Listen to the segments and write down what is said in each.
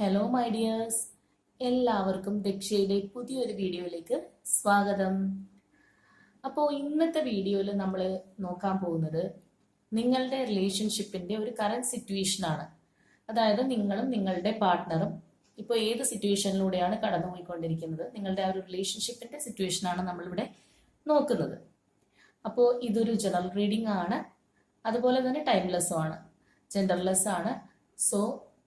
Hello my dears എല്ലാവർക്കും ദക്ഷയുടെ പുതിയൊരു വീഡിയോയിലേക്ക് സ്വാഗതം. അപ്പോൾ ഇന്നത്തെ വീഡിയോയിൽ നമ്മൾ നോക്കാൻ പോകുന്നത് നിങ്ങളുടെ റിലേഷൻഷിപ്പിന്റെ ഒരു കറണ്ട് സിറ്റുവേഷനാണ് അതായത് നിങ്ങളും നിങ്ങളുടെ പാർട്ട്ണറും ഇപ്പോൾ ഏത് സിറ്റുവേഷനിലൂടെയാണ് കടന്നുപോയിക്കൊണ്ടിരിക്കുന്നത്? നിങ്ങളുടെ ആ ഒരു റിലേഷൻഷിപ്പിന്റെ സിറ്റുവേഷനാണ് നമ്മളിവിടെ നോക്കുന്നത്. അപ്പോൾ ഇതൊരു ജനറൽ റീഡിംഗ് ആണ്. അതുപോലെ തന്നെ ടൈംലെസ്സും ആണ്. ജെൻഡർലെസ് ആണ്. സോ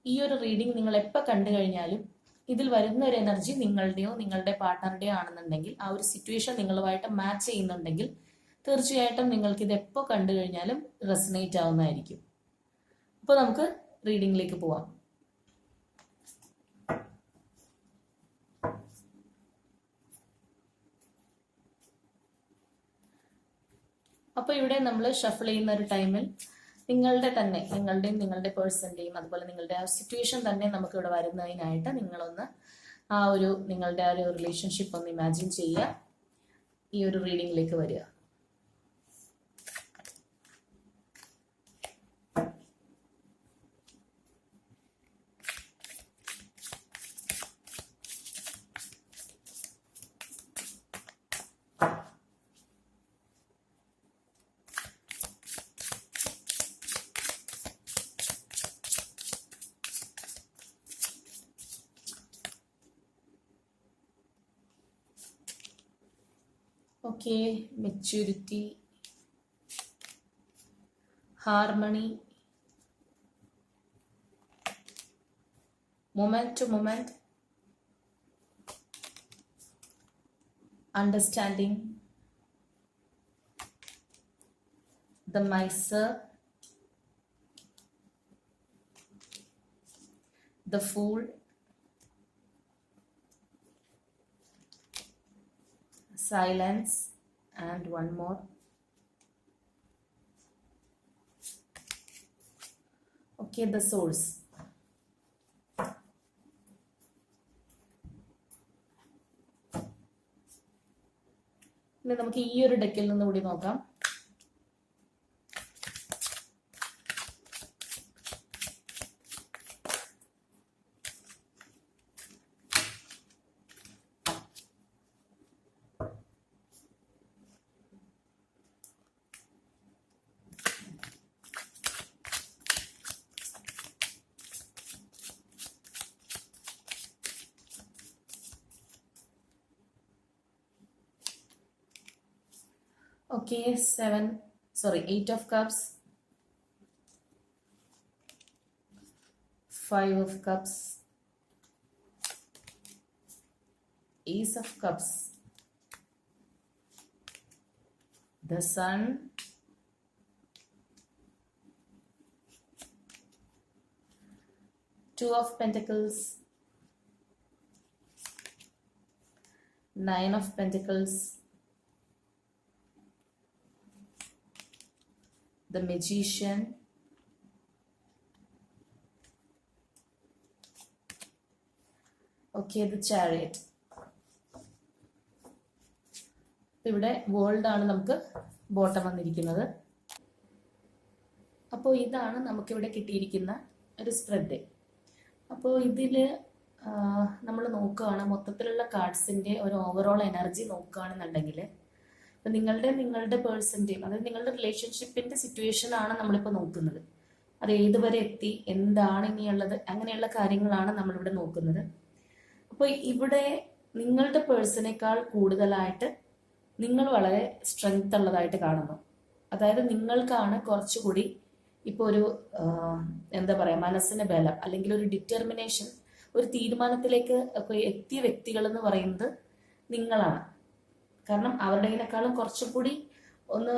ഈ ഒരു റീഡിംഗ് നിങ്ങൾ എപ്പോൾ കണ്ടു കഴിഞ്ഞാലും ഇതിൽ വരുന്ന ഒരു എനർജി നിങ്ങളുടെയോ നിങ്ങളുടെ പാർട്ട്ണറുടെയോ ആണെന്നുണ്ടെങ്കിൽ ആ ഒരു സിറ്റുവേഷൻ നിങ്ങളുമായിട്ട് മാച്ച് ചെയ്യുന്നുണ്ടെങ്കിൽ തീർച്ചയായിട്ടും നിങ്ങൾക്ക് ഇത് എപ്പോൾ കണ്ടു കഴിഞ്ഞാലും റെസനേറ്റ് ആവുന്നതായിരിക്കും. അപ്പോൾ നമുക്ക് റീഡിംഗിലേക്ക് പോവാം. അപ്പോൾ ഇവിടെ നമ്മൾ ഷഫിൾ ചെയ്യുന്ന ഒരു ടൈമിൽ നിങ്ങളുടെ തന്നെ നിങ്ങളുടെയും നിങ്ങളുടെ പേഴ്സന്റെയും അതുപോലെ നിങ്ങളുടെ ആ സിറ്റുവേഷൻ തന്നെ നമുക്ക് ഇവിടെ വരുന്നതിനായിട്ട് നിങ്ങളൊന്ന് ആ ഒരു നിങ്ങളുടെ ആ ഒരു റിലേഷൻഷിപ്പ് ഒന്ന് ഇമാജിൻ ചെയ്യുക. ഈ ഒരു റീഡിങ്ങിലേക്ക് വരിക. okay maturity harmony moment to moment understanding the miser the fool silence and one more okay the source ഇനി നമുക്ക് ഈ ഒരു ഡെക്കിൽ നിന്ന് കൂടി നോക്കാം Okay, seven, sorry, eight of cups, five of cups, ace of cups, the sun, two of pentacles, nine of pentacles, the magician. Okay the chariot. ഇവിടെ world ആണ് നമുക്ക് ബോട്ടം വന്നിരിക്കുന്നത്. അപ്പോൾ ഇതാണ് നമുക്കിവിടെ കിട്ടിയിരിക്കുന്ന ഒരു സ്പ്രെഡ് അപ്പോൾ ഇതിൽ നമ്മൾ നോക്കുകയാണ് മൊത്തത്തിലുള്ള കാർഡ്സിന്റെ ഒരു ഓവറോൾ എനർജി നോക്കുകയാണെന്നുണ്ടെങ്കിൽ ഇപ്പം നിങ്ങളുടെ നിങ്ങളുടെ പേഴ്സന്റെയും അതായത് നിങ്ങളുടെ റിലേഷൻഷിപ്പിന്റെ സിറ്റുവേഷൻ ആണ് നമ്മളിപ്പോൾ നോക്കുന്നത്. അത് ഏതുവരെ എത്തി എന്താണ് ഇനിയുള്ളത് അങ്ങനെയുള്ള കാര്യങ്ങളാണ് നമ്മളിവിടെ നോക്കുന്നത്. അപ്പോൾ ഇവിടെ നിങ്ങളുടെ പേഴ്സണേക്കാൾ കൂടുതലായിട്ട് നിങ്ങൾ വളരെ സ്ട്രെങ്ത് ഉള്ളതായിട്ട് കാണുന്നു. അതായത് നിങ്ങൾക്കാണ് കുറച്ചുകൂടി ഇപ്പോൾ ഒരു എന്താ പറയുക മനസ്സിന് ബലം അല്ലെങ്കിൽ ഒരു ഡിറ്റർമിനേഷൻ ഒരു തീരുമാനത്തിലേക്ക് എത്തിയ വ്യക്തികൾ എന്ന് പറയുന്നത് നിങ്ങളാണ്. കാരണം അവരുടേതിനേക്കാളും കുറച്ചും കൂടി ഒന്ന്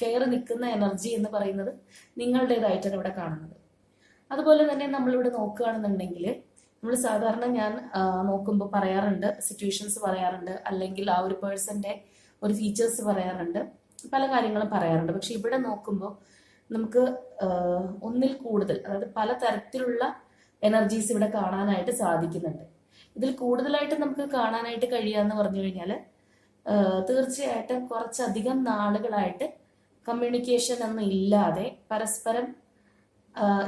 കയറി നിൽക്കുന്ന എനർജി എന്ന് പറയുന്നത് നിങ്ങളുടേതായിട്ടാണ് ഇവിടെ കാണുന്നത്. അതുപോലെ തന്നെ നമ്മളിവിടെ നോക്കുകയാണെന്നുണ്ടെങ്കിൽ നമ്മൾ സാധാരണ ഞാൻ നോക്കുമ്പോൾ പറയാറുണ്ട് സിറ്റുവേഷൻസ് പറയാറുണ്ട് അല്ലെങ്കിൽ ആ ഒരു പേഴ്സന്റെ ഒരു ഫീച്ചേഴ്സ് പറയാറുണ്ട് പല കാര്യങ്ങളും പറയാറുണ്ട്. പക്ഷെ ഇവിടെ നോക്കുമ്പോൾ നമുക്ക് ഒന്നിൽ കൂടുതൽ അതായത് പല തരത്തിലുള്ള എനർജീസ് ഇവിടെ കാണാനായിട്ട് സാധിക്കുന്നുണ്ട്. ഇതിൽ കൂടുതലായിട്ട് നമുക്ക് കാണാനായിട്ട് കഴിയാന്ന് പറഞ്ഞു കഴിഞ്ഞാൽ തീർച്ചയായിട്ടും കുറച്ചധികം നാളുകളായിട്ട് കമ്മ്യൂണിക്കേഷൻ ഒന്നും ഇല്ലാതെ പരസ്പരം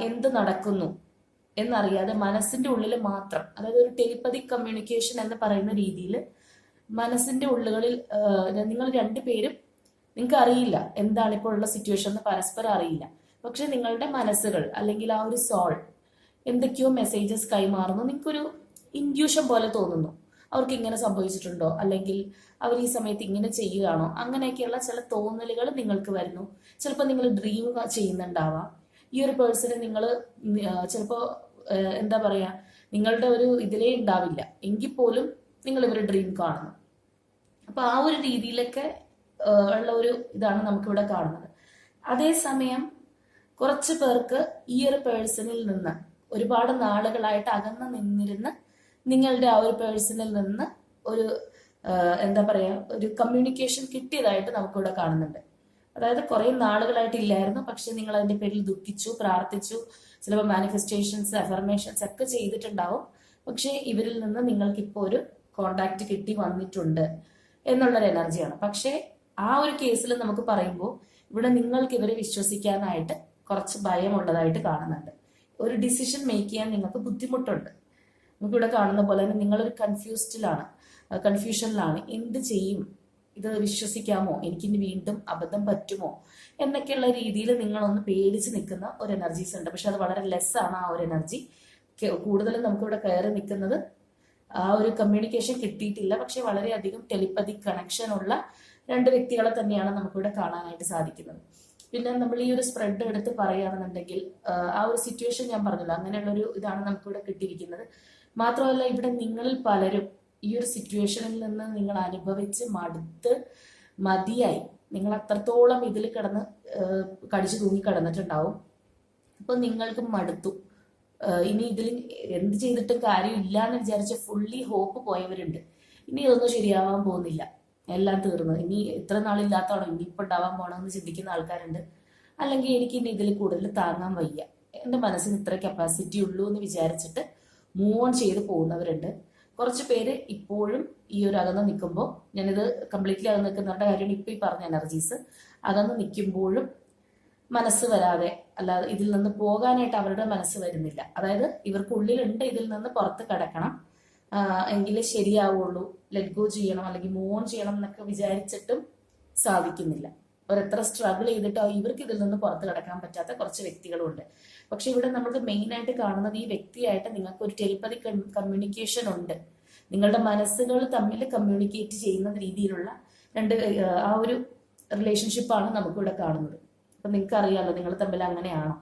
എന്ത് നടക്കുന്നു എന്നറിയാതെ മനസ്സിന്റെ ഉള്ളിൽ മാത്രം അതായത് ഒരു ടെലിപ്പതി കമ്മ്യൂണിക്കേഷൻ എന്ന് പറയുന്ന രീതിയിൽ മനസ്സിന്റെ ഉള്ളുകളിൽ നിങ്ങൾ രണ്ടുപേരും നിങ്ങൾക്ക് അറിയില്ല എന്താണ് ഇപ്പോൾ ഉള്ള സിറ്റുവേഷൻ എന്ന് പരസ്പരം അറിയില്ല. പക്ഷെ നിങ്ങളുടെ മനസ്സുകൾ അല്ലെങ്കിൽ ആ ഒരു സോൾ എന്തൊക്കെയോ മെസ്സേജസ് കൈമാറുന്നു. നിങ്ങൾക്കൊരു ഇൻഡ്യൂഷൻ പോലെ തോന്നുന്നു. അവർക്ക് ഇങ്ങനെ സംഭവിച്ചിട്ടുണ്ടോ? അല്ലെങ്കിൽ അവർ ഈ സമയത്ത് ഇങ്ങനെ ചെയ്യുകയാണോ? അങ്ങനെയൊക്കെയുള്ള ചില തോന്നലുകൾ നിങ്ങൾക്ക് വരുന്നു. ചിലപ്പോൾ നിങ്ങൾ ഡ്രീം ചെയ്യുന്നുണ്ടാവാം. ഈ ഒരു പേഴ്സണെ നിങ്ങൾ ചിലപ്പോൾ എന്താ പറയുക നിങ്ങളുടെ ഒരു ഇതിലേ ഉണ്ടാവില്ല. എങ്കിൽ പോലും നിങ്ങൾ ഇവരുടെ ഡ്രീം കാണുന്നു. അപ്പൊ ആ ഒരു രീതിയിലൊക്കെ ഉള്ള ഒരു ഇതാണ് നമുക്കിവിടെ കാണുന്നത്. അതേസമയം കുറച്ച് പേർക്ക് ഈ ഒരു പേഴ്സണിൽ നിന്ന് ഒരുപാട് നാളുകളായിട്ട് അകന്ന് നിന്നിരുന്ന നിങ്ങളുടെ ആ ഒരു പേഴ്സണിൽ നിന്ന് ഒരു എന്താ പറയാ ഒരു കമ്മ്യൂണിക്കേഷൻ കിട്ടിയതായിട്ട് നമുക്കിവിടെ കാണുന്നുണ്ട്. അതായത് കുറെ നാളുകളായിട്ട് ഇല്ലായിരുന്നു പക്ഷെ നിങ്ങൾ അതിന്റെ പേരിൽ ദുഃഖിച്ചു പ്രാർത്ഥിച്ചു ചിലപ്പോൾ മാനിഫെസ്റ്റേഷൻസ് അഫർമേഷൻസ് ഒക്കെ ചെയ്തിട്ടുണ്ടാവും. പക്ഷെ ഇവരിൽ നിന്ന് നിങ്ങൾക്ക് ഇപ്പോൾ ഒരു കോണ്ടാക്ട് കിട്ടി വന്നിട്ടുണ്ട് എന്നുള്ളൊരു എനർജിയാണ്. പക്ഷേ ആ ഒരു കേസിൽ നമുക്ക് പറയുമ്പോൾ ഇവിടെ നിങ്ങൾക്ക് ഇവരെ വിശ്വസിക്കാനായിട്ട് കുറച്ച് ഭയമുള്ളതായിട്ട് കാണുന്നുണ്ട്. ഒരു ഡിസിഷൻ മേക്ക് ചെയ്യാൻ നിങ്ങൾക്ക് ബുദ്ധിമുട്ടുണ്ട്. നമുക്കിവിടെ കാണുന്ന പോലെ തന്നെ നിങ്ങളൊരു കൺഫ്യൂസ്ഡിലാണ് കൺഫ്യൂഷനിലാണ് എന്ത് ചെയ്യും? ഇത് വിശ്വസിക്കാമോ? എനിക്കിനി വീണ്ടും അബദ്ധം പറ്റുമോ? എന്നൊക്കെയുള്ള രീതിയിൽ നിങ്ങളൊന്ന് പേടിച്ച് നിൽക്കുന്ന ഒരു എനർജീസ് ഉണ്ട് പക്ഷെ അത് വളരെ ലെസ്സാണ് ആ ഒരു എനർജി കൂടുതലും നമുക്കിവിടെ കയറി നിൽക്കുന്നത് ആ ഒരു കമ്മ്യൂണിക്കേഷൻ കിട്ടിയിട്ടില്ല. പക്ഷെ വളരെയധികം ടെലിപ്പതി കണക്ഷൻ ഉള്ള രണ്ട് വ്യക്തികളെ തന്നെയാണ് നമുക്കിവിടെ കാണാനായിട്ട് സാധിക്കുന്നത്. പിന്നെ നമ്മൾ ഈ ഒരു സ്പ്രെഡ് എടുത്ത് പറയുകയാണെന്നുണ്ടെങ്കിൽ ആ ഒരു സിറ്റുവേഷൻ ഞാൻ പറഞ്ഞല്ലോ. അങ്ങനെയുള്ള ഒരു ഇതാണ് നമുക്കിവിടെ കിട്ടിയിരിക്കുന്നത്. മാത്രമല്ല ഇവിടെ നിങ്ങളിൽ പലരും ഈ ഒരു സിറ്റുവേഷനിൽ നിന്ന് നിങ്ങൾ അനുഭവിച്ച് മടുത്ത് മതിയായി. നിങ്ങൾ അത്രത്തോളം ഇതിൽ കിടന്ന് കടിച്ചു തൂങ്ങി കിടന്നിട്ടുണ്ടാവും. അപ്പൊ നിങ്ങൾക്ക് മടുത്തു. ഇനി ഇതിൽ എന്ത് ചെയ്തിട്ടും കാര്യമില്ല എന്ന് വിചാരിച്ച ഫുള്ളി ഹോപ്പ് പോയവരുണ്ട്. ഇനി ഇതൊന്നും ശരിയാവാൻ പോകുന്നില്ല. എല്ലാം തീർന്നു. ഇനി ഇത്ര ഇനി ഇപ്പൊ ഉണ്ടാവാൻ പോകണമെന്ന് ചിന്തിക്കുന്ന ആൾക്കാരുണ്ട്. അല്ലെങ്കിൽ എനിക്ക് ഇനി ഇതിൽ കൂടുതൽ താങ്ങാൻ വയ്യ. എന്റെ മനസ്സിന് ഇത്ര കപ്പാസിറ്റി ഉള്ളൂ എന്ന് വിചാരിച്ചിട്ട് മൂവ് ഓൺ ചെയ്ത് പോകുന്നവരുണ്ട്. കുറച്ച് പേര് ഇപ്പോഴും ഈ ഒരു അകന്ന് നിൽക്കുമ്പോൾ ഞാനിത് കംപ്ലീറ്റ്ലി അകന്ന് നിൽക്കുന്നവരുടെ കാര്യമാണ് ഇപ്പം ഈ പറഞ്ഞ എനർജീസ് അകന്ന് നിൽക്കുമ്പോഴും മനസ്സ് വരാതെ അല്ലാതെ ഇതിൽ നിന്ന് പോകാനായിട്ട് അവരുടെ മനസ്സ് വരുന്നില്ല. അതായത് ഇവർക്കുള്ളിലുണ്ട് ഇതിൽ നിന്ന് പുറത്ത് കിടക്കണം. എങ്കിലേ ശരിയാവുള്ളൂ ലെറ്റ് ഗോ ചെയ്യണം അല്ലെങ്കിൽ മൂവ് ഓൺ ചെയ്യണം എന്നൊക്കെ വിചാരിച്ചിട്ടും സാധിക്കുന്നില്ല. അവരെത്ര സ്ട്രഗിൾ ചെയ്തിട്ടോ ഇവർക്ക് ഇതിൽ നിന്ന് പുറത്ത് കിടക്കാൻ പറ്റാത്ത കുറച്ച് വ്യക്തികളുണ്ട്. പക്ഷെ ഇവിടെ നമ്മൾക്ക് മെയിൻ ആയിട്ട് കാണുന്നത് ഈ വ്യക്തിയായിട്ട് നിങ്ങൾക്ക് ഒരു ടെലിപ്പതി കമ്മ്യൂണിക്കേഷൻ ഉണ്ട്. നിങ്ങളുടെ മനസ്സുകൾ തമ്മിൽ കമ്മ്യൂണിക്കേറ്റ് ചെയ്യുന്ന രീതിയിലുള്ള രണ്ട് ആ ഒരു റിലേഷൻഷിപ്പാണ് നമുക്കിവിടെ കാണുന്നത്. അപ്പൊ നിങ്ങൾക്ക് അറിയാമല്ലോ നിങ്ങൾ തമ്മിൽ അങ്ങനെയാണോ?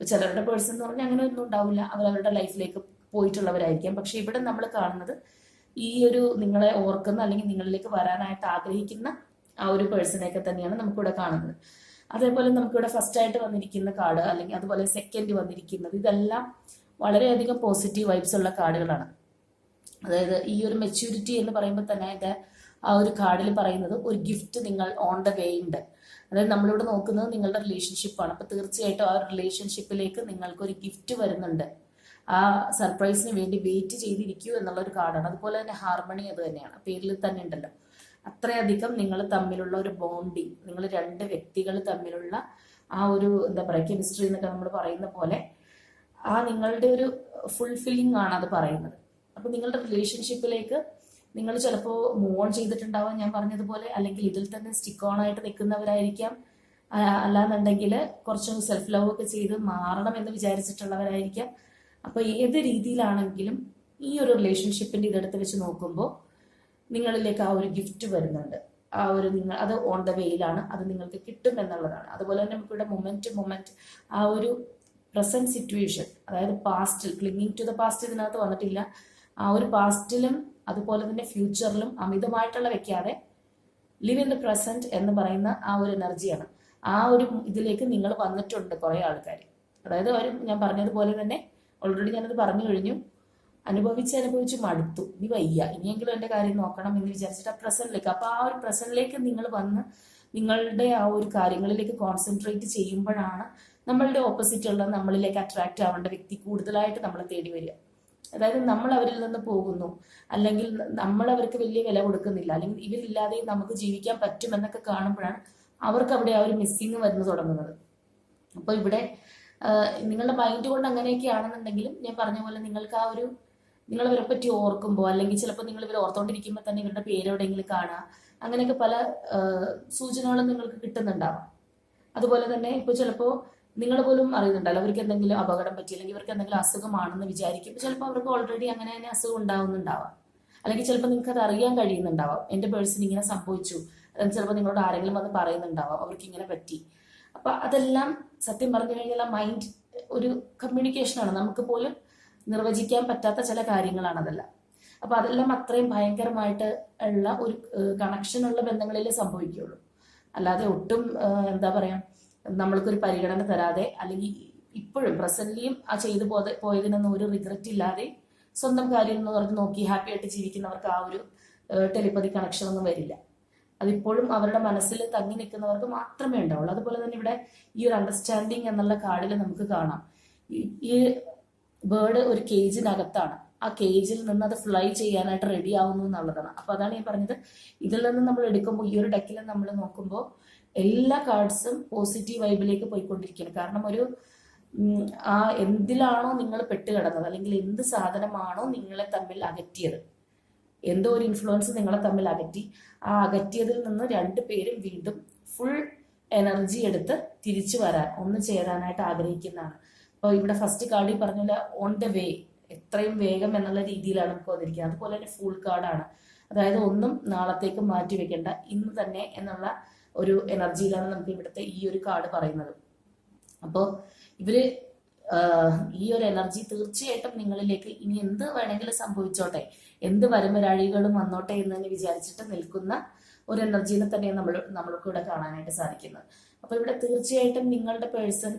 ചിലരുടെ പേഴ്സൺ എന്ന് പറഞ്ഞാൽ അങ്ങനെ ഒന്നും ഉണ്ടാവില്ല. അവർ അവരുടെ ലൈഫിലേക്ക് പോയിട്ടുള്ളവരായിരിക്കാം. പക്ഷെ ഇവിടെ നമ്മൾ കാണുന്നത് ഈ ഒരു നിങ്ങളെ ഓർക്കുന്ന അല്ലെങ്കിൽ നിങ്ങളിലേക്ക് വരാനായിട്ട് ആഗ്രഹിക്കുന്ന ആ ഒരു പേഴ്സണെയൊക്കെ തന്നെയാണ് നമുക്കിവിടെ കാണുന്നത്. അതേപോലെ നമുക്കിവിടെ ഫസ്റ്റ് ആയിട്ട് വന്നിരിക്കുന്ന കാർഡ് അല്ലെങ്കിൽ അതുപോലെ സെക്കൻഡ് വന്നിരിക്കുന്നത് ഇതെല്ലാം വളരെയധികം പോസിറ്റീവ് വൈബ്സ് ഉള്ള കാർഡുകളാണ് അതായത് ഈ ഒരു മെച്യൂരിറ്റി എന്ന് പറയുമ്പോൾ തന്നെ അതിന്റെ ആ ഒരു കാർഡിൽ പറയുന്നത് ഒരു ഗിഫ്റ്റ് നിങ്ങൾ ഓൺ ദ വേ ഉണ്ട്. അതായത് നമ്മളിവിടെ നോക്കുന്നത് നിങ്ങളുടെ റിലേഷൻഷിപ്പാണ് അപ്പൊ തീർച്ചയായിട്ടും ആ റിലേഷൻഷിപ്പിലേക്ക് നിങ്ങൾക്ക് ഒരു ഗിഫ്റ്റ് വരുന്നുണ്ട്. ആ സർപ്രൈസിന് വേണ്ടി വെയിറ്റ് ചെയ്തിരിക്കൂ എന്നുള്ള ഒരു കാർഡാണ് അതുപോലെ തന്നെ ഹാർമണി അത് തന്നെയാണ്. പേരിൽ തന്നെ ഉണ്ടല്ലോ. അത്രയധികം നിങ്ങൾ തമ്മിലുള്ള ഒരു ബോണ്ടിങ് നിങ്ങൾ രണ്ട് വ്യക്തികൾ തമ്മിലുള്ള ആ ഒരു എന്താ പറയുക കെമിസ്ട്രി എന്നൊക്കെ നമ്മൾ പറയുന്ന പോലെ ആ നിങ്ങളുടെ ഒരു ഫുൾഫില്ലിംഗ് ആണ് അത് പറയുന്നത്. അപ്പൊ നിങ്ങളുടെ റിലേഷൻഷിപ്പിലേക്ക് നിങ്ങൾ ചിലപ്പോൾ മൂവ് ഓൺ ചെയ്തിട്ടുണ്ടാവാം ഞാൻ പറഞ്ഞതുപോലെ അല്ലെങ്കിൽ ഇതിൽ തന്നെ സ്റ്റിക്ക് ഓൺ ആയിട്ട് നിൽക്കുന്നവരായിരിക്കാം. അല്ലാന്നുണ്ടെങ്കിൽ കുറച്ച് സെൽഫ് ലവ് ഒക്കെ ചെയ്ത് മാറണം എന്ന് വിചാരിച്ചിട്ടുള്ളവരായിരിക്കാം. അപ്പൊ ഏത് രീതിയിലാണെങ്കിലും ഈ ഒരു റിലേഷൻഷിപ്പിന്റെ ഇതെടുത്ത് വെച്ച് നോക്കുമ്പോൾ നിങ്ങളിലേക്ക് ആ ഒരു ഗിഫ്റ്റ് വരുന്നുണ്ട്. ആ ഒരു നിങ്ങൾ അത് ഓൺ ദ വേയിലാണ് അത് നിങ്ങൾക്ക് കിട്ടും എന്നുള്ളതാണ്. അതുപോലെ തന്നെ നമുക്കിവിടെ മൊമെന്റ് മൊമെന്റ് ആ ഒരു പ്രസന്റ് സിറ്റുവേഷൻ അതായത് പാസ്റ്റിൽ ക്ലിങ്ങിങ് ടു ദ പാസ്റ്റ് ഇതിനകത്ത് വന്നിട്ടില്ല. ആ ഒരു പാസ്റ്റിലും അതുപോലെ തന്നെ ഫ്യൂച്ചറിലും അമിതമായിട്ടുള്ള വെക്കാതെ ലിവ് ഇൻ ദ പ്രസന്റ് എന്ന് പറയുന്ന ആ ഒരു എനർജിയാണ് ആ ഒരു ഇതിലേക്ക് നിങ്ങൾ വന്നിട്ടുണ്ട് കുറേ ആൾക്കാർ അതായത് അവർ ഞാൻ പറഞ്ഞതുപോലെ തന്നെ ഓൾറെഡി ഞാനത് പറഞ്ഞു കഴിഞ്ഞു. അനുഭവിച്ച് അനുഭവിച്ച് മടുത്തു. ഇനി വയ്യ. ഇനിയെങ്കിലും എന്റെ കാര്യം നോക്കണം എന്ന് വിചാരിച്ചിട്ട് ആ പ്രസന്റിലേക്ക് അപ്പൊ ആ ഒരു പ്രസന്റിലേക്ക് നിങ്ങൾ വന്ന് നിങ്ങളുടെ ആ ഒരു കാര്യങ്ങളിലേക്ക് കോൺസെൻട്രേറ്റ് ചെയ്യുമ്പോഴാണ് നമ്മളുടെ ഓപ്പോസിറ്റ് ഉള്ള നമ്മളിലേക്ക് അട്രാക്റ്റ് ആവേണ്ട വ്യക്തി കൂടുതലായിട്ട് നമ്മളെ തേടി വരിക. അതായത് നമ്മൾ അവരിൽ നിന്ന് പോകുന്നു. അല്ലെങ്കിൽ നമ്മൾ അവർക്ക് വലിയ വില കൊടുക്കുന്നില്ല. അല്ലെങ്കിൽ ഇവരില്ലാതെ നമുക്ക് ജീവിക്കാൻ പറ്റുമെന്നൊക്കെ കാണുമ്പോഴാണ് അവർക്ക് അവിടെ ആ ഒരു മിസ്സിങ് വരുന്നു തുടങ്ങുന്നത്. അപ്പോൾ ഇവിടെ നിങ്ങളുടെ മൈൻഡ് കൊണ്ട് അങ്ങനെയൊക്കെ ആണെന്നുണ്ടെങ്കിലും ഞാൻ പറഞ്ഞ പോലെ നിങ്ങൾക്ക് ആ ഒരു നിങ്ങൾ ഇവരെ പറ്റി ഓർക്കുമ്പോൾ അല്ലെങ്കിൽ ചിലപ്പോൾ നിങ്ങൾ ഇവർ ഓർത്തോണ്ടിരിക്കുമ്പോൾ തന്നെ ഇവരുടെ പേര് എവിടെയെങ്കിലും കാണാം. അങ്ങനെയൊക്കെ പല സൂചനകളും നിങ്ങൾക്ക് കിട്ടുന്നുണ്ടാവാം. അതുപോലെ തന്നെ ഇപ്പോൾ ചിലപ്പോൾ നിങ്ങൾ പോലും അറിയുന്നുണ്ടല്ലോ അവർക്ക് എന്തെങ്കിലും അപകടം പറ്റി അല്ലെങ്കിൽ ഇവർക്ക് എന്തെങ്കിലും അസുഖമാണെന്ന് വിചാരിക്കും. ചിലപ്പോൾ അവർക്ക് ഓൾറെഡി അങ്ങനെ തന്നെ അസുഖം ഉണ്ടാവുന്നുണ്ടാവാം. അല്ലെങ്കിൽ ചിലപ്പോൾ നിങ്ങൾക്ക് അത് അറിയാൻ കഴിയുന്നുണ്ടാവാം. എന്റെ പേഴ്സൺ ഇങ്ങനെ സംഭവിച്ചു. ചിലപ്പോൾ നിങ്ങളോട് ആരെങ്കിലും വന്ന് പറയുന്നുണ്ടാവാം അവർക്ക് ഇങ്ങനെ പറ്റി. അപ്പൊ അതെല്ലാം സത്യം പറഞ്ഞു കഴിഞ്ഞാൽ മൈൻഡ് ഒരു കമ്മ്യൂണിക്കേഷനാണ് നമുക്ക് പോലും നിർവചിക്കാൻ പറ്റാത്ത ചില കാര്യങ്ങളാണ് അതെല്ലാം അപ്പൊ അതെല്ലാം അത്രയും ഭയങ്കരമായിട്ട് ഉള്ള ഒരു കണക്ഷൻ ഉള്ള ബന്ധങ്ങളിലേ സംഭവിക്കുകയുള്ളൂ. അല്ലാതെ ഒട്ടും എന്താ പറയാ നമ്മൾക്കൊരു പരിഗണന തരാതെ അല്ലെങ്കിൽ ഇപ്പോഴും പ്രസന്റ്ലിയും ആ ചെയ്തു പോ പോയതിനൊന്നും ഒരു റിഗ്രറ്റ് ഇല്ലാതെ സ്വന്തം കാര്യം എന്ന് പറഞ്ഞ് നോക്കി ഹാപ്പി ആയിട്ട് ജീവിക്കുന്നവർക്ക് ആ ഒരു ടെലിപ്പതി കണക്ഷൻ ഒന്നും വരില്ല. അതിപ്പോഴും അവരുടെ മനസ്സിൽ തങ്ങി നിൽക്കുന്നവർക്ക് മാത്രമേ ഉണ്ടാവുള്ളൂ. അതുപോലെ തന്നെ ഇവിടെ ഈ ഒരു അണ്ടർസ്റ്റാൻഡിങ് എന്നുള്ള കാർഡിൽ നമുക്ക് കാണാം. ഈ ബേർഡ് ഒരു കേജിനകത്താണ് ആ കേജിൽ നിന്ന് അത് ഫ്ലൈ ചെയ്യാനായിട്ട് റെഡി ആവുന്നു എന്നുള്ളതാണ്. അപ്പൊ അതാണ് ഞാൻ പറഞ്ഞത്. ഇതിൽ നിന്ന് നമ്മൾ എടുക്കുമ്പോൾ ഈ ഒരു ഡെക്കിൽ നമ്മൾ നോക്കുമ്പോൾ എല്ലാ കാർഡ്സും പോസിറ്റീവ് വൈബിലേക്ക് പോയിക്കൊണ്ടിരിക്കുകയാണ്. കാരണം ഒരു ആ എന്തിലാണോ നിങ്ങൾ പെട്ടുകിടന്നത് അല്ലെങ്കിൽ എന്ത് സാധനമാണോ നിങ്ങളെ തമ്മിൽ അകറ്റിയത് എന്തോ ഒരു ഇൻഫ്ലുവൻസ് നിങ്ങളെ തമ്മിൽ അകറ്റി ആ അകറ്റിയതിൽ നിന്ന് രണ്ട് പേരും വീണ്ടും ഫുൾ എനർജി എടുത്ത് തിരിച്ചു വരാൻ ഒന്ന് ചേരാനായിട്ട് ആഗ്രഹിക്കുന്നതാണ്. അപ്പോൾ ഇവിടെ ഫസ്റ്റ് കാർഡിൽ പറഞ്ഞ പോലെ ഓൺ ദ വേ എത്രയും വേഗം എന്നുള്ള രീതിയിലാണ് നമുക്ക് വന്നിരിക്കുന്നത്. അതുപോലെ തന്നെ ഫുൾ കാർഡാണ് അതായത് ഒന്നും നാളത്തേക്ക് മാറ്റി വെക്കേണ്ട ഇന്ന് തന്നെ എന്നുള്ള ഒരു എനർജിയിലാണ് നമുക്ക് ഇവിടുത്തെ ഈ ഒരു കാർഡ് പറയുന്നത്. അപ്പോൾ ഇവർ ഈ ഒരു എനർജി തീർച്ചയായിട്ടും നിങ്ങളിലേക്ക് ഇനി എന്ത് വേണമെങ്കിലും സംഭവിച്ചോട്ടെ എന്ത് വരമരാഴികളും വന്നോട്ടെ എന്ന് വിചാരിച്ചിട്ട് നിൽക്കുന്ന ഒരു എനർജീനെ തന്നെയാണ് നമ്മൾ നമ്മൾക്ക് ഇവിടെ കാണാനായിട്ട് സാധിക്കുന്നത്. അപ്പൊ ഇവിടെ തീർച്ചയായിട്ടും നിങ്ങളുടെ പേഴ്സൺ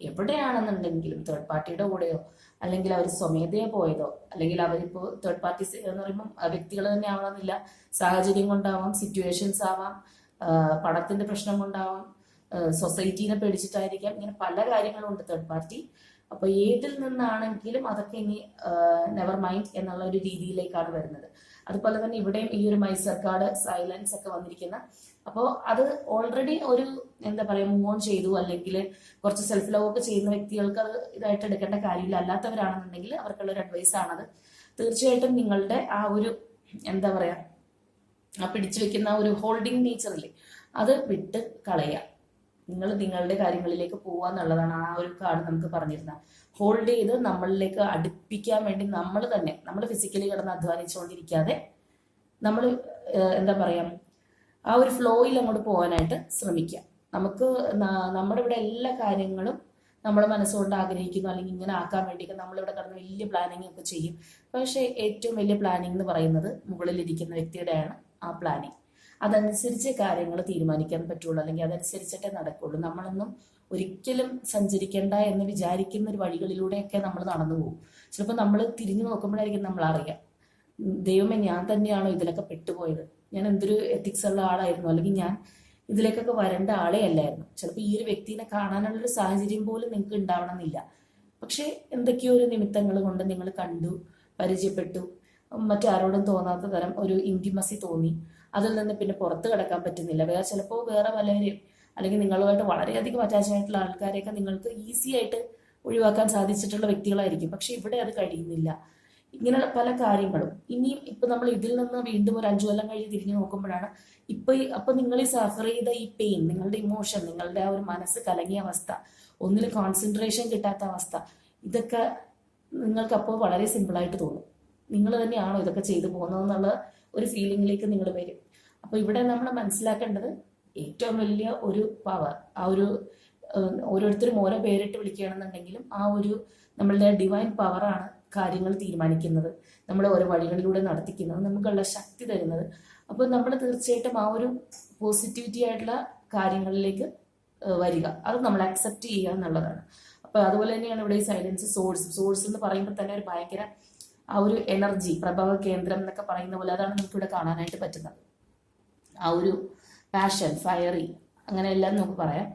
എവിടെയാണെന്നുണ്ടെങ്കിലും തേർഡ് പാർട്ടിയുടെ കൂടെയോ അല്ലെങ്കിൽ അവർ സ്വമേധയെ പോയതോ അല്ലെങ്കിൽ അവരിപ്പോ തേർഡ് പാർട്ടി എന്ന് പറയുമ്പോൾ വ്യക്തികൾ തന്നെ ആവണമെന്നില്ല. സാഹചര്യം കൊണ്ടാവാം സിറ്റുവേഷൻസ് ആവാം പണത്തിന്റെ പ്രശ്നം കൊണ്ടാവാം സൊസൈറ്റീനെ പേടിച്ചിട്ടായിരിക്കാം. ഇങ്ങനെ പല കാര്യങ്ങളും ഉണ്ട് തേർഡ് പാർട്ടി അപ്പൊ ഏതിൽ നിന്നാണെങ്കിലും അതൊക്കെ ഇനി നെവർ മൈൻഡ് എന്നുള്ള ഒരു രീതിയിലേക്കാണ് വരുന്നത്. അതുപോലെ തന്നെ ഇവിടെയും ഈ ഒരു മൈസർക്കാട് സൈലൻസ് ഒക്കെ വന്നിരിക്കുന്ന. അപ്പോൾ അത് ഓൾറെഡി ഒരു എന്താ പറയാ മൂവ് ഓൺ ചെയ്തു. അല്ലെങ്കിൽ കുറച്ച് സെൽഫ് ലവ് ഒക്കെ ചെയ്യുന്ന വ്യക്തികൾക്ക് അത് ഇതായിട്ട് എടുക്കേണ്ട കാര്യമില്ല. അല്ലാത്തവരാണെന്നുണ്ടെങ്കിൽ അവർക്കുള്ള ഒരു അഡ്വൈസ് ആണത്. തീർച്ചയായിട്ടും നിങ്ങളുടെ ആ ഒരു എന്താ പറയാ ആ പിടിച്ചു വെക്കുന്ന ഒരു ഹോൾഡിംഗ് നേച്ചറില്ലേ അത് വിട്ട് കളയുക. നിങ്ങൾ നിങ്ങളുടെ കാര്യങ്ങളിലേക്ക് പോവുക എന്നുള്ളതാണ് ആ ഒരു കാർഡ് നമുക്ക് പറഞ്ഞിരുന്നത്. ഹോൾഡ് ചെയ്ത് നമ്മളിലേക്ക് അടുപ്പിക്കാൻ വേണ്ടി നമ്മൾ തന്നെ നമ്മൾ ഫിസിക്കലി കിടന്ന് അധ്വാനിച്ചുകൊണ്ടിരിക്കാതെ നമ്മൾ എന്താ പറയാ ആ ഒരു ഫ്ലോയിൽ അങ്ങോട്ട് പോകാനായിട്ട് ശ്രമിക്കുക. നമുക്ക് നമ്മുടെ ഇവിടെ എല്ലാ കാര്യങ്ങളും നമ്മൾ മനസ്സുകൊണ്ട് ആഗ്രഹിക്കുന്നു അല്ലെങ്കിൽ ഇങ്ങനെ ആക്കാൻ വേണ്ടിയൊക്കെ നമ്മളിവിടെ കിടന്ന് വലിയ പ്ലാനിങ് ഒക്കെ ചെയ്യും. പക്ഷേ ഏറ്റവും വലിയ പ്ലാനിങ് എന്ന് പറയുന്നത് മുകളിലിരിക്കുന്ന വ്യക്തിയുടെയാണ് ആ പ്ലാനിങ് അതനുസരിച്ച് കാര്യങ്ങൾ തീരുമാനിക്കാൻ പറ്റുള്ളൂ. അല്ലെങ്കിൽ അതനുസരിച്ചിട്ടേ നടക്കുള്ളൂ. നമ്മളൊന്നും ഒരിക്കലും സഞ്ചരിക്കേണ്ട എന്ന് വിചാരിക്കുന്ന ഒരു വഴികളിലൂടെയൊക്കെ നമ്മൾ നടന്നു പോകും. ചിലപ്പോൾ നമ്മൾ തിരിഞ്ഞു നോക്കുമ്പോഴായിരിക്കും നമ്മൾ അറിയാം ദൈവമേ ഞാൻ തന്നെയാണോ ഇതിലൊക്കെ പെട്ടുപോയത്? ഞാൻ എന്തൊരു എത്തിക്സ് ഉള്ള ആളായിരുന്നു? അല്ലെങ്കിൽ ഞാൻ ഇതിലേക്കൊക്കെ വരേണ്ട ആളെ അല്ലായിരുന്നു. ചിലപ്പോൾ ഈ ഒരു വ്യക്തിനെ കാണാനുള്ള ഒരു സാഹചര്യം പോലും നിങ്ങൾക്ക് ഉണ്ടാവണമെന്നില്ല. പക്ഷേ എന്തൊക്കെയോ ഒരു നിമിത്തങ്ങൾ കൊണ്ട് നിങ്ങൾ കണ്ടു പരിചയപ്പെട്ടു. മറ്റാരോടും തോന്നാത്ത തരം ഒരു ഇന്റിമസി തോന്നി. അതിൽ നിന്ന് പിന്നെ പുറത്ത് കിടക്കാൻ പറ്റുന്നില്ല. വേറെ ചിലപ്പോൾ വേറെ പലരെയും അല്ലെങ്കിൽ നിങ്ങളുമായിട്ട് വളരെയധികം അറ്റാച്ച് ആയിട്ടുള്ള ആൾക്കാരെയൊക്കെ നിങ്ങൾക്ക് ഈസി ആയിട്ട് ഒഴിവാക്കാൻ സാധിച്ചിട്ടുള്ള വ്യക്തികളായിരിക്കും. പക്ഷെ ഇവിടെ അത് കഴിയുന്നില്ല. ഇങ്ങനെ പല കാര്യങ്ങളും. ഇനിയും ഇപ്പൊ നമ്മൾ ഇതിൽ നിന്ന് വീണ്ടും ഒരു അഞ്ചു കൊല്ലം കഴിഞ്ഞ് തിരിഞ്ഞു നോക്കുമ്പോഴാണ് ഇപ്പൊ അപ്പൊ നിങ്ങൾ ഈ സഫർ ചെയ്ത ഈ പെയിൻ നിങ്ങളുടെ ഇമോഷൻ നിങ്ങളുടെ ആ ഒരു മനസ്സ് കലങ്ങിയ അവസ്ഥ ഒന്നിൽ കോൺസെൻട്രേഷൻ കിട്ടാത്ത അവസ്ഥ ഇതൊക്കെ നിങ്ങൾക്ക് അപ്പോൾ വളരെ സിമ്പിളായിട്ട് തോന്നും. നിങ്ങൾ തന്നെയാണോ ഇതൊക്കെ ചെയ്തു പോകുന്നതെന്നുള്ള ഒരു ഫീലിംഗിലേക്ക് നിങ്ങൾ വരും. അപ്പൊ ഇവിടെ നമ്മൾ മനസ്സിലാക്കേണ്ടത് ഏറ്റവും വലിയ ഒരു പവർ ആ ഒരു ഓരോരുത്തരും ഓരോ പേരിട്ട് വിളിക്കുകയാണെന്നുണ്ടെങ്കിലും ആ ഒരു നമ്മളുടെ ഡിവൈൻ പവറാണ് കാര്യങ്ങൾ തീരുമാനിക്കുന്നത്. നമ്മൾ ഓരോ വഴികളിലൂടെ നടത്തിക്കുന്നത് നമുക്കുള്ള ശക്തി തരുന്നത്. അപ്പോൾ നമ്മൾ തീർച്ചയായിട്ടും ആ ഒരു പോസിറ്റിവിറ്റി ആയിട്ടുള്ള കാര്യങ്ങളിലേക്ക് വരിക. അത് നമ്മൾ അക്സെപ്റ്റ് ചെയ്യുക എന്നുള്ളതാണ്. അപ്പൊ അതുപോലെ തന്നെയാണ് ഇവിടെ ഈ സൈലൻസ് സോഴ്സ് സോഴ്സ് എന്ന് പറയുമ്പോൾ തന്നെ ഒരു ഭയങ്കര ആ ഒരു എനർജി പ്രഭവ കേന്ദ്രം എന്നൊക്കെ പറയുന്ന പോലെ അതാണ് നമുക്ക് ഇവിടെ കാണാനായിട്ട് പറ്റുന്നത്. ആ ഒരു പാഷൻ ഫയറി അങ്ങനെ എല്ലാം നമുക്ക് പറയാം.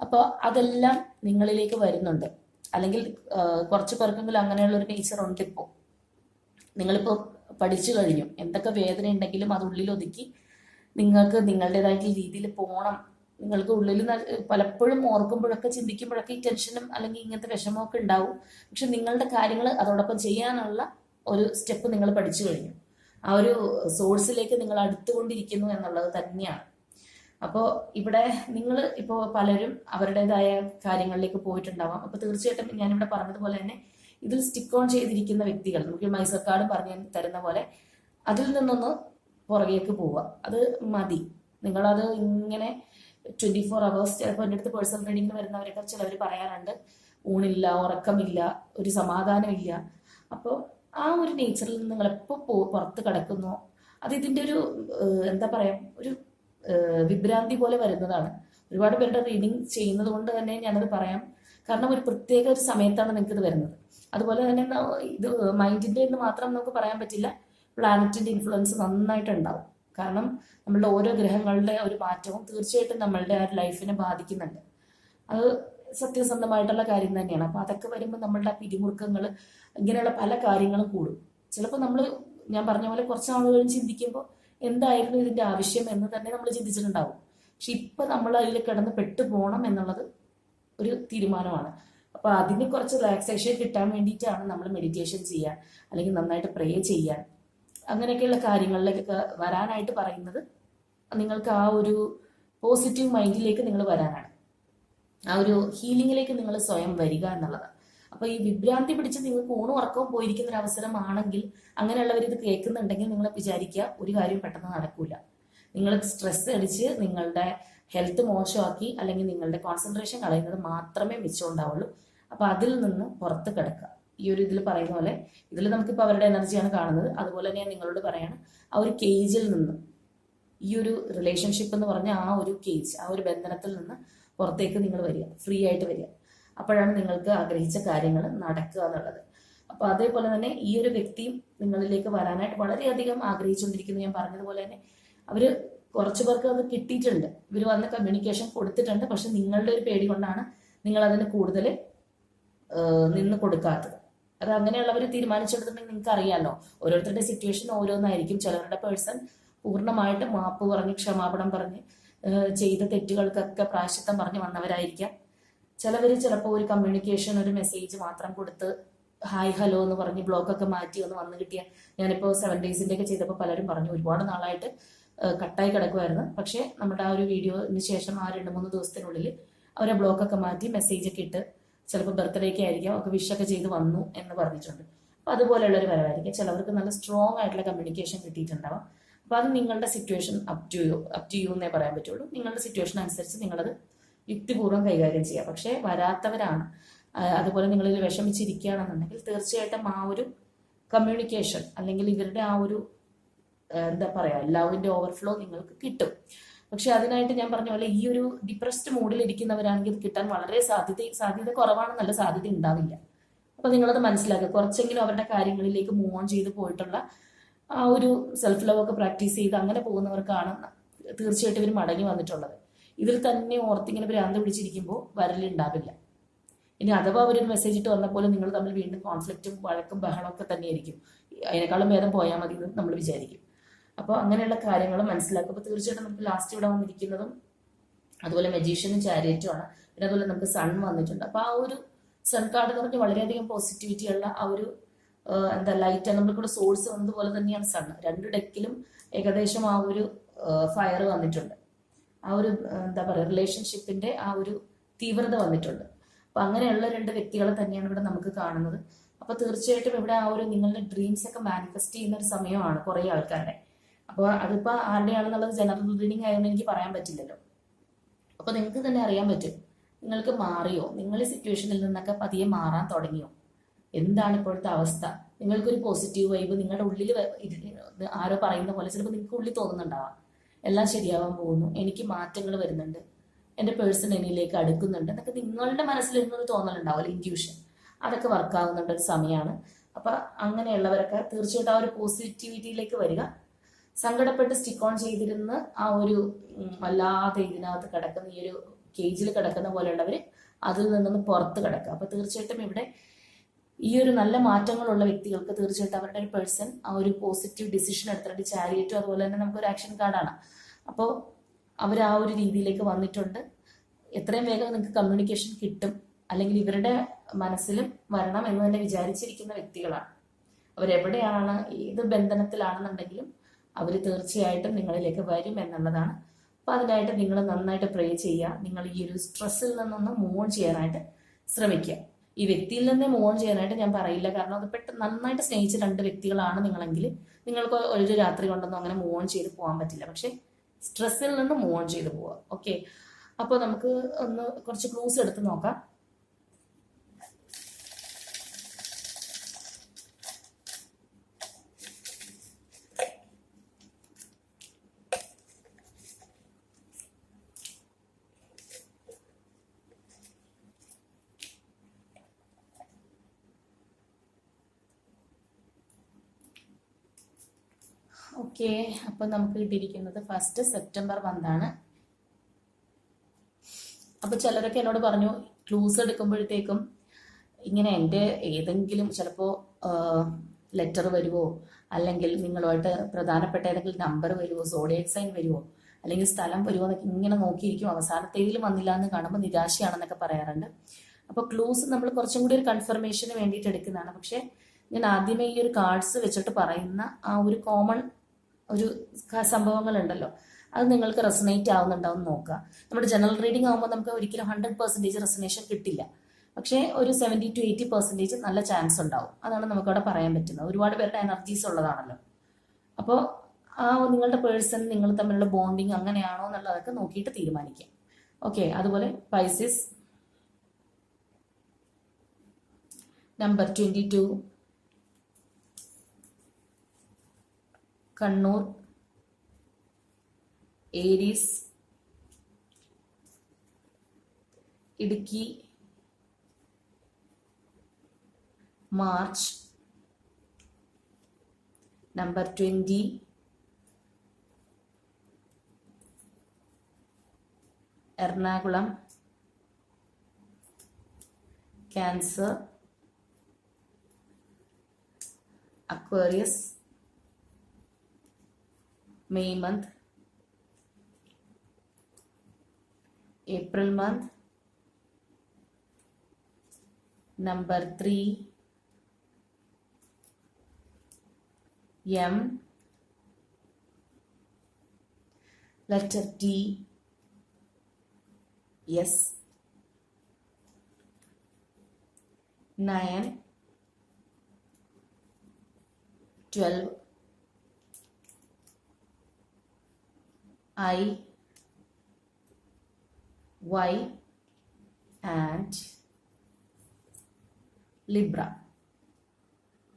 അപ്പോൾ അതെല്ലാം നിങ്ങളിലേക്ക് വരുന്നുണ്ട്. അല്ലെങ്കിൽ കുറച്ച് പേർക്കെങ്കിലും അങ്ങനെയുള്ള ഒരു നേച്ചർ ഉണ്ട് ഇപ്പോൾ നിങ്ങളിപ്പോൾ പഠിച്ചു കഴിഞ്ഞു. എന്തൊക്കെ വേദന ഉണ്ടെങ്കിലും അത് ഉള്ളിൽ ഒതുക്കി നിങ്ങൾക്ക് നിങ്ങളുടേതായിട്ടുള്ള രീതിയിൽ പോകണം നിങ്ങൾക്ക് ഉള്ളിൽ പലപ്പോഴും ഓർക്കുമ്പോഴൊക്കെ ചിന്തിക്കുമ്പോഴൊക്കെ ഈ ടെൻഷനും അല്ലെങ്കിൽ ഇങ്ങനത്തെ വിഷമമൊക്കെ ഉണ്ടാവും. പക്ഷെ നിങ്ങളുടെ കാര്യങ്ങൾ അതോടൊപ്പം ചെയ്യാനുള്ള ഒരു സ്റ്റെപ്പ് നിങ്ങൾ പഠിച്ചു കഴിഞ്ഞു. ആ ഒരു സോഴ്സിലേക്ക് നിങ്ങൾ അടുത്തുകൊണ്ടിരിക്കുന്നു എന്നുള്ളത് തന്നെയാണ്. അപ്പോൾ ഇവിടെ നിങ്ങൾ ഇപ്പോൾ പലരും അവരുടേതായ കാര്യങ്ങളിലേക്ക് പോയിട്ടുണ്ടാവാം. അപ്പോൾ തീർച്ചയായിട്ടും ഞാനിവിടെ പറഞ്ഞതുപോലെ തന്നെ ഇതിൽ സ്റ്റിക്ക് ഓൺ ചെയ്തിരിക്കുന്ന വ്യക്തികൾ നമുക്ക് മൈസൂർ കാർഡ് പറഞ്ഞു തരുന്ന പോലെ അതിൽ നിന്നൊന്ന് പുറകേക്ക് പോവുക. അത് മതി. നിങ്ങളത് ഇങ്ങനെ ട്വന്റി ഫോർ അവേഴ്സ് ചിലപ്പോൾ എന്റെ അടുത്ത് പേഴ്സണൽ ട്രെയിനിങ്ങിന് വരുന്നവരൊക്കെ ചിലവർ പറയാറുണ്ട്. ഊണില്ല ഉറക്കമില്ല ഒരു സമാധാനമില്ല. അപ്പോൾ ആ ഒരു നേച്ചറിൽ നിന്ന് നിങ്ങൾ എപ്പോൾ പോ പുറത്ത് കിടക്കുന്നോ അത് ഇതിന്റെ ഒരു എന്താ പറയുക ഒരു വിഭ്രാന്തി പോലെ വരുന്നതാണ്. ഒരുപാട് പേരുടെ റീഡിങ് ചെയ്യുന്നത് കൊണ്ട് തന്നെ ഞാനത് പറയാം. കാരണം ഒരു പ്രത്യേക ഒരു സമയത്താണ് നിങ്ങൾക്ക് ഇത് വരുന്നത്. അതുപോലെ തന്നെ ഇത് മൈൻഡിന്റെ എന്ന് മാത്രം നമുക്ക് പറയാൻ പറ്റില്ല. പ്ലാനറ്റിന്റെ ഇൻഫ്ലുവൻസ് നന്നായിട്ടുണ്ടാവും. കാരണം നമ്മളുടെ ഓരോ ഗ്രഹങ്ങളുടെ ഒരു മാറ്റവും തീർച്ചയായിട്ടും നമ്മളുടെ ആ ലൈഫിനെ ബാധിക്കുന്നുണ്ട്. അത് സത്യസന്ധമായിട്ടുള്ള കാര്യം തന്നെയാണ്. അപ്പോൾ അതൊക്കെ വരുമ്പോൾ നമ്മളുടെ പിരിമുറുക്കങ്ങൾ ഇങ്ങനെയുള്ള പല കാര്യങ്ങളും കൂടും. ചിലപ്പോൾ നമ്മൾ ഞാൻ പറഞ്ഞ പോലെ കുറച്ച് ആളുകളും ചിന്തിക്കുമ്പോൾ എന്തായിരുന്നു ഇതിന്റെ ആവശ്യം എന്ന് തന്നെ നമ്മൾ ചിന്തിച്ചിട്ടുണ്ടാവും. പക്ഷെ ഇപ്പൊ നമ്മൾ അതിൽ കിടന്ന് പെട്ടുപോകണം എന്നുള്ളത് ഒരു തീരുമാനമാണ്. അപ്പൊ അതിന് കുറച്ച് റിലാക്സേഷൻ കിട്ടാൻ വേണ്ടിയിട്ടാണ് നമ്മൾ മെഡിറ്റേഷൻ ചെയ്യാൻ അല്ലെങ്കിൽ നന്നായിട്ട് പ്രേ ചെയ്യാൻ അങ്ങനെയൊക്കെയുള്ള കാര്യങ്ങളിലേക്ക് വരാനായിട്ട് പറയുന്നത് നിങ്ങൾക്ക് ആ ഒരു പോസിറ്റീവ് മൈൻഡിലേക്ക് നിങ്ങൾ വരാനാണ്. ആ ഒരു ഹീലിംഗിലേക്ക് നിങ്ങൾ സ്വയം വരിക എന്നുള്ളതാണ്. അപ്പൊ ഈ വിഭ്രാന്തി പിടിച്ച് നിങ്ങൾക്ക് ഊണും ഉറക്കവും പോയിരിക്കുന്ന ഒരു അവസരമാണെങ്കിൽ അങ്ങനെയുള്ളവർ ഇത് കേൾക്കുന്നുണ്ടെങ്കിൽ നിങ്ങൾ വിചാരിക്കുക ഒരു കാര്യം പെട്ടെന്ന് നടക്കൂല. നിങ്ങൾ സ്ട്രെസ് അടിച്ച് നിങ്ങളുടെ ഹെൽത്ത് മോശമാക്കി അല്ലെങ്കിൽ നിങ്ങളുടെ കോൺസെൻട്രേഷൻ കളയുന്നത് മാത്രമേ മിച്ചം ഉണ്ടാവുള്ളൂ അപ്പൊ അതിൽ നിന്ന് പുറത്ത് കിടക്കുക. ഈ ഒരു ഇതിൽ പറയുന്ന പോലെ ഇതിൽ നമുക്കിപ്പോൾ അവരുടെ എനർജിയാണ് കാണുന്നത്. അതുപോലെ തന്നെ ഞാൻ നിങ്ങളോട് പറയാണ് ആ ഒരു കേജിൽ നിന്ന് ഈ ഒരു റിലേഷൻഷിപ്പ് എന്ന് പറഞ്ഞ ആ ഒരു കേജ് ആ ഒരു ബന്ധനത്തിൽ നിന്ന് പുറത്തേക്ക് നിങ്ങൾ വരിക. ഫ്രീ ആയിട്ട് വരിക. അപ്പോഴാണ് നിങ്ങൾക്ക് ആഗ്രഹിച്ച കാര്യങ്ങൾ നടക്കുക എന്നുള്ളത്. അപ്പോൾ അതേപോലെ തന്നെ ഈ ഒരു വ്യക്തിയും നിങ്ങളിലേക്ക് വരാനായിട്ട് വളരെയധികം ആഗ്രഹിച്ചുകൊണ്ടിരിക്കുന്നു. ഞാൻ പറഞ്ഞതുപോലെ തന്നെ അവർ കുറച്ചു പേർക്ക് അത് കിട്ടിയിട്ടുണ്ട്. ഇവർ വന്ന് കമ്മ്യൂണിക്കേഷൻ കൊടുത്തിട്ടുണ്ട്. പക്ഷെ നിങ്ങളുടെ ഒരു പേടി കൊണ്ടാണ് നിങ്ങൾ അതിന് കൂടുതൽ നിന്ന് കൊടുക്കാത്തത്. അത് അങ്ങനെയുള്ളവർ തീരുമാനിച്ചെടുത്തിട്ടുണ്ടെങ്കിൽ നിങ്ങൾക്ക് അറിയാമല്ലോ ഓരോരുത്തരുടെ സിറ്റുവേഷൻ ഓരോന്നായിരിക്കും. ചിലവരുടെ പേഴ്സൺ പൂർണമായിട്ട് മാപ്പ് പറഞ്ഞ് ക്ഷമാപണം പറഞ്ഞ് ചെയ്ത തെറ്റുകൾക്കൊക്കെ പ്രായശ്ചിത്തം പറഞ്ഞ് വന്നവരായിരിക്കാം. ചിലവർ ചിലപ്പോൾ ഒരു കമ്മ്യൂണിക്കേഷൻ ഒരു മെസ്സേജ് മാത്രം കൊടുത്ത് ഹായ് ഹലോ എന്ന് പറഞ്ഞ് ബ്ലോക്കൊക്കെ മാറ്റി ഒന്ന് വന്നു കിട്ടിയ ഞാനിപ്പോൾ സെവൻ ഡേയ്സിന്റെ ഒക്കെ ചെയ്തപ്പോൾ പലരും പറഞ്ഞു. ഒരുപാട് നാളായിട്ട് കട്ടായി കിടക്കുമായിരുന്നു പക്ഷേ നമ്മുടെ ആ ഒരു വീഡിയോന് ശേഷം ആ രണ്ട് മൂന്ന് ദിവസത്തിനുള്ളിൽ അവരെ ബ്ലോക്കൊക്കെ മാറ്റി മെസ്സേജ് ഒക്കെ ഇട്ട് ചിലപ്പോൾ ബർത്ത്ഡേക്ക് ആയിരിക്കാം ഒക്കെ വിഷൊക്കെ ചെയ്ത് വന്നു എന്ന് പറഞ്ഞിട്ടുണ്ട്. അപ്പോൾ അതുപോലെയുള്ള ഒരു വരവായിരിക്കും. ചിലവർക്ക് നല്ല സ്ട്രോങ് ആയിട്ടുള്ള കമ്മ്യൂണിക്കേഷൻ കിട്ടിയിട്ടുണ്ടാവാം. അപ്പോൾ അത് നിങ്ങളുടെ situation up to you up to you എന്നേ പറയാൻ പറ്റുള്ളൂ. നിങ്ങളുടെ സിറ്റുവേഷൻ അനുസരിച്ച് നിങ്ങളത് യുക്തിപൂർവം കൈകാര്യം ചെയ്യുക. പക്ഷേ വരാത്തവരാണ്. അതുപോലെ നിങ്ങളിൽ വിഷമിച്ചിരിക്കുകയാണെന്നുണ്ടെങ്കിൽ തീർച്ചയായിട്ടും ആ ഒരു കമ്മ്യൂണിക്കേഷൻ അല്ലെങ്കിൽ ഇവരുടെ ആ ഒരു എന്താ പറയാ ലവിന്റെ ഓവർഫ്ലോ നിങ്ങൾക്ക് കിട്ടും. പക്ഷെ അതിനായിട്ട് ഞാൻ പറഞ്ഞ പോലെ ഈ ഒരു ഡിപ്രസ്ഡ് മൂഡിൽ ഇരിക്കുന്നവരാണെങ്കിൽ ഇത് കിട്ടാൻ വളരെ സാധ്യത സാധ്യത കുറവാണെന്നല്ല സാധ്യത ഉണ്ടാവില്ല. അപ്പൊ നിങ്ങളത് മനസ്സിലാക്കുക. കുറച്ചെങ്കിലും അവരുടെ കാര്യങ്ങളിലേക്ക് മൂവ് ഓൺ ചെയ്ത് പോയിട്ടുള്ള ആ ഒരു സെൽഫ് ലവ് ഒക്കെ പ്രാക്ടീസ് ചെയ്ത് അങ്ങനെ പോകുന്നവർക്കാണ് തീർച്ചയായിട്ടും ഇവർ മടങ്ങി വന്നിട്ടുള്ളത്. ഇതിൽ തന്നെ ഓർത്തിങ്ങനെ ഭ്രാന്ത് പിടിച്ചിരിക്കുമ്പോൾ വരലുണ്ടാവില്ല ഇനി അഥവാ അവരൊരു മെസ്സേജ് ഇട്ട് വന്നപ്പോൾ നിങ്ങൾ തമ്മിൽ വീണ്ടും കോൺഫ്ലിക്റ്റും വഴക്കും ബഹളം ഒക്കെ തന്നെയായിരിക്കും. അതിനേക്കാളും ഭേദം പോയാൽ മതി എന്ന് നമ്മൾ വിചാരിക്കും. അപ്പോൾ അങ്ങനെയുള്ള കാര്യങ്ങൾ മനസ്സിലാക്കും അപ്പോൾ തീർച്ചയായിട്ടും നമുക്ക് ലാസ്റ്റ് ഇവിടെ വന്നിരിക്കുന്നതും അതുപോലെ മെജീഷ്യനും ചാരിയറ്റും ആണ്. പിന്നെ അതുപോലെ നമുക്ക് സൺ വന്നിട്ടുണ്ട്. അപ്പോൾ ആ ഒരു സൺ കാർഡ് എന്ന് പറഞ്ഞാൽ വളരെയധികം പോസിറ്റിവിറ്റി ഉള്ള ആ ഒരു എന്താ ലൈറ്റ് നമ്മൾക്കിവിടെ സോഴ്സ് വന്നതുപോലെ തന്നെയാണ് സൺ രണ്ട് ഡെക്കിലും ഏകദേശം ആ ഒരു ഫയർ വന്നിട്ടുണ്ട്. ആ ഒരു എന്താ പറയുക റിലേഷൻഷിപ്പിന്റെ ആ ഒരു തീവ്രത വന്നിട്ടുണ്ട്. അപ്പൊ അങ്ങനെയുള്ള രണ്ട് വ്യക്തികളെ തന്നെയാണ് ഇവിടെ നമുക്ക് കാണുന്നത്. അപ്പൊ തീർച്ചയായിട്ടും ഇവിടെ ആ ഒരു നിങ്ങളുടെ ഡ്രീംസ് ഒക്കെ മാനിഫെസ്റ്റ് ചെയ്യുന്ന ഒരു സമയമാണ് കുറെ ആൾക്കാരുടെ. അപ്പോൾ അതിപ്പോ ആരുടെയാണെന്നുള്ളത് ജനറൽ റീഡിങ് ആയതുകൊണ്ട് എനിക്ക് പറയാൻ പറ്റില്ലല്ലോ. അപ്പൊ നിങ്ങൾക്ക് തന്നെ അറിയാൻ പറ്റും. നിങ്ങൾക്ക് മാറിയോ? നിങ്ങൾ സിറ്റുവേഷനിൽ നിന്നൊക്കെ പതിയെ മാറാൻ തുടങ്ങിയോ? എന്താണ് ഇപ്പോഴത്തെ അവസ്ഥ? നിങ്ങൾക്കൊരു പോസിറ്റീവ് വൈബ് നിങ്ങളുടെ ഉള്ളിൽ ആരോ പറയുന്ന പോലെ ചിലപ്പോൾ നിങ്ങൾക്ക് ഉള്ളിൽ തോന്നുന്നുണ്ടാവാം. എല്ലാം ശരിയാവാൻ പോകുന്നു. എനിക്ക് മാറ്റങ്ങൾ വരുന്നുണ്ട്. എന്റെ പേഴ്സൺ എന്നിലേക്ക് അടുക്കുന്നുണ്ട്. എന്നൊക്കെ നിങ്ങളുടെ മനസ്സിൽ നിന്നൊരു തോന്നലുണ്ടാവില്ല ഇൻഡ്യൂഷൻ അതൊക്കെ വർക്കാവുന്നുണ്ട് ഒരു സമയമാണ് അപ്പൊ അങ്ങനെയുള്ളവരൊക്കെ തീർച്ചയായിട്ടും ആ ഒരു പോസിറ്റിവിറ്റിയിലേക്ക് വരിക. സങ്കടപ്പെട്ട് സ്റ്റിക്ക് ഓൺ ചെയ്തിരുന്ന് ആ ഒരു വല്ലാതെ ഇതിനകത്ത് കിടക്കുന്ന ഈ ഒരു കേജിൽ കിടക്കുന്ന പോലെയുള്ളവർ അതിൽ നിന്നൊന്ന് പുറത്ത് കിടക്കുക. അപ്പൊ തീർച്ചയായിട്ടും ഇവിടെ ഈ ഒരു നല്ല മാറ്റങ്ങളുള്ള വ്യക്തികൾക്ക് തീർച്ചയായിട്ടും അവരുടെ ഒരു പേഴ്സൺ ആ ഒരു പോസിറ്റീവ് ഡിസിഷൻ എടുത്തിട്ട് ചാരിയറ്റും അതുപോലെ തന്നെ നമുക്കൊരു ആക്ഷൻ കാർഡാണ് അപ്പോൾ അവർ ആ ഒരു രീതിയിലേക്ക് വന്നിട്ടുണ്ട്. എത്രയും വേഗം നിങ്ങൾക്ക് കമ്മ്യൂണിക്കേഷൻ കിട്ടും. അല്ലെങ്കിൽ ഇവരുടെ മനസ്സിലും വരണം എന്ന് തന്നെ വിചാരിച്ചിരിക്കുന്ന വ്യക്തികളാണ്. അവരെവിടെയാണ് ഏത് ബന്ധനത്തിലാണെന്നുണ്ടെങ്കിലും അവർ തീർച്ചയായിട്ടും നിങ്ങളിലേക്ക് വരും എന്നുള്ളതാണ്. അപ്പൊ അതിനായിട്ട് നിങ്ങൾ നന്നായിട്ട് പ്രേ ചെയ്യുക. നിങ്ങൾ ഈ ഒരു സ്ട്രെസ്സിൽ നിന്നൊന്ന് മൂവ് ചെയ്യാനായിട്ട് ശ്രമിക്കുക. ഈ വ്യക്തിയിൽ നിന്ന് മൂവ് ഓൺ ചെയ്യാനായിട്ട് ഞാൻ പറയില്ല. കാരണം അത് പെട്ടെന്ന് നന്നായിട്ട് സ്നേഹിച്ച രണ്ട് വ്യക്തികളാണ് നിങ്ങളെങ്കിൽ നിങ്ങൾക്ക് ഒരു രാത്രി കൊണ്ടൊന്നും അങ്ങനെ മൂവ് ഓൺ ചെയ്ത് പോകാൻ പറ്റില്ല. പക്ഷെ സ്ട്രെസ്സിൽ നിന്ന് മൂവ് ഓൺ ചെയ്ത് പോവുക. ഓക്കെ അപ്പോൾ നമുക്ക് ഒന്ന് കുറച്ച് ക്ലൂസ് എടുത്ത് നോക്കാം. ഓക്കെ അപ്പം നമുക്ക് കിട്ടിയിരിക്കുന്നത് ഫസ്റ്റ് സെപ്റ്റംബർ മന്താണ് അപ്പോൾ ചിലരൊക്കെ എന്നോട് പറഞ്ഞു ക്ലൂസ് എടുക്കുമ്പോഴത്തേക്കും ഇങ്ങനെ എന്റെ ഏതെങ്കിലും ചിലപ്പോൾ ലെറ്റർ വരുമോ അല്ലെങ്കിൽ നിങ്ങളുമായിട്ട് പ്രധാനപ്പെട്ട ഏതെങ്കിലും നമ്പർ വരുമോ സോഡിയക് സൈൻ വരുമോ അല്ലെങ്കിൽ സ്ഥലം വരുമോ എന്നൊക്കെ ഇങ്ങനെ നോക്കിയിരിക്കും. അവസാനത്തേതിലും വന്നില്ല എന്ന് കാണുമ്പോൾ നിരാശയാണെന്നൊക്കെ പറയാറുണ്ട്. അപ്പോൾ ക്ലൂസ് നമ്മൾ കുറച്ചും കൂടി ഒരു കൺഫർമേഷന് വേണ്ടിയിട്ട് എടുക്കുന്നതാണ്. പക്ഷേ ഞാൻ ആദ്യമേ ഈ ഒരു കാർഡ്സ് വെച്ചിട്ട് പറയുന്ന ആ ഒരു കോമൺ ഒരു സംഭവങ്ങളുണ്ടല്ലോ. അത് നിങ്ങൾക്ക് റെസനേറ്റ് ആവുന്നുണ്ടാവും നോക്കുക. നമ്മുടെ ജനറൽ റീഡിംഗ് ആകുമ്പോൾ നമുക്ക് ഒരിക്കലും ഹൺഡ്രഡ് പെർസെന്റേജ് റെസനേഷൻ കിട്ടില്ല. പക്ഷേ ഒരു സെവന്റി ടു എയ്റ്റി പെർസെന്റേജ് നല്ല ചാൻസ് ഉണ്ടാവും. അതാണ് നമുക്കവിടെ പറയാൻ പറ്റുന്നത്. ഒരുപാട് പേരുടെ എനർജീസ് ഉള്ളതാണല്ലോ. അപ്പോൾ ആ നിങ്ങളുടെ പേഴ്സൺ നിങ്ങൾ തമ്മിലുള്ള ബോണ്ടിങ് അങ്ങനെയാണോ എന്നുള്ളതൊക്കെ നോക്കിയിട്ട് തീരുമാനിക്കാം ഓക്കെ അതുപോലെ Pisces number twenty two Kannur Aries Idukki March number twenty Ernakulam Cancer Aquarius May month, April month, number 3, M, letter T, S, 9, 12, I. Y and Libra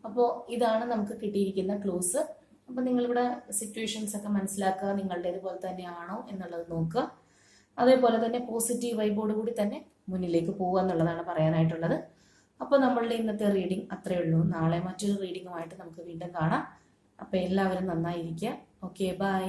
അപ്പോൾ ഇതാണ് നമുക്ക് കിട്ടിയിരിക്കുന്ന ക്ലൂസ് അപ്പോൾ നിങ്ങളിവിടെ സിറ്റുവേഷൻസ് ഒക്കെ മനസ്സിലാക്കുക നിങ്ങളുടേതുപോലെ തന്നെയാണോ എന്നുള്ളത് നോക്കുക. അതേപോലെ തന്നെ പോസിറ്റീവ് വൈബോട് കൂടി തന്നെ മുന്നിലേക്ക് പോവുക എന്നുള്ളതാണ് പറയാനായിട്ടുള്ളത്. അപ്പോൾ നമ്മളുടെ ഇന്നത്തെ റീഡിംഗ് അത്രയേ ഉള്ളൂ. നാളെ മറ്റൊരു റീഡിങ്ങുമായിട്ട് നമുക്ക് വീണ്ടും കാണാം. അപ്പോൾ എല്ലാവരും നന്നായിരിക്കുക. Okay bye